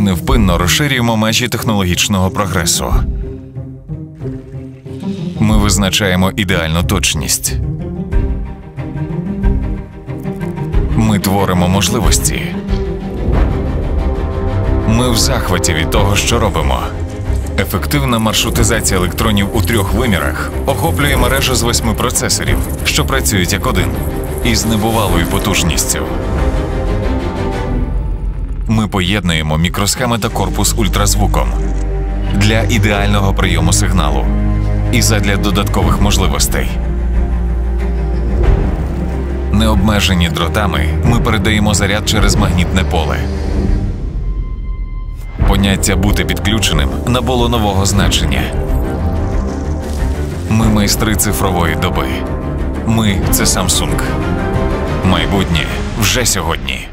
невпинно розширюємо межі технологічного прогресу. Ми визначаємо ідеальну точність. Ми творимо можливості. Ми в захваті від того, що робимо. Ефективна маршрутизація електронів у трьох вимірах охоплює мережу з восьми процесорів, що працюють як один, із небувалою потужністю. Поєднуємо мікросхеми та корпус ультразвуком для ідеального прийому сигналу і задля додаткових можливостей. Необмежені дротами ми передаємо заряд через магнітне поле. Поняття бути підключеним набуло нового значення. Ми майстри цифрової доби. Ми це Samsung. Майбутнє вже сьогодні.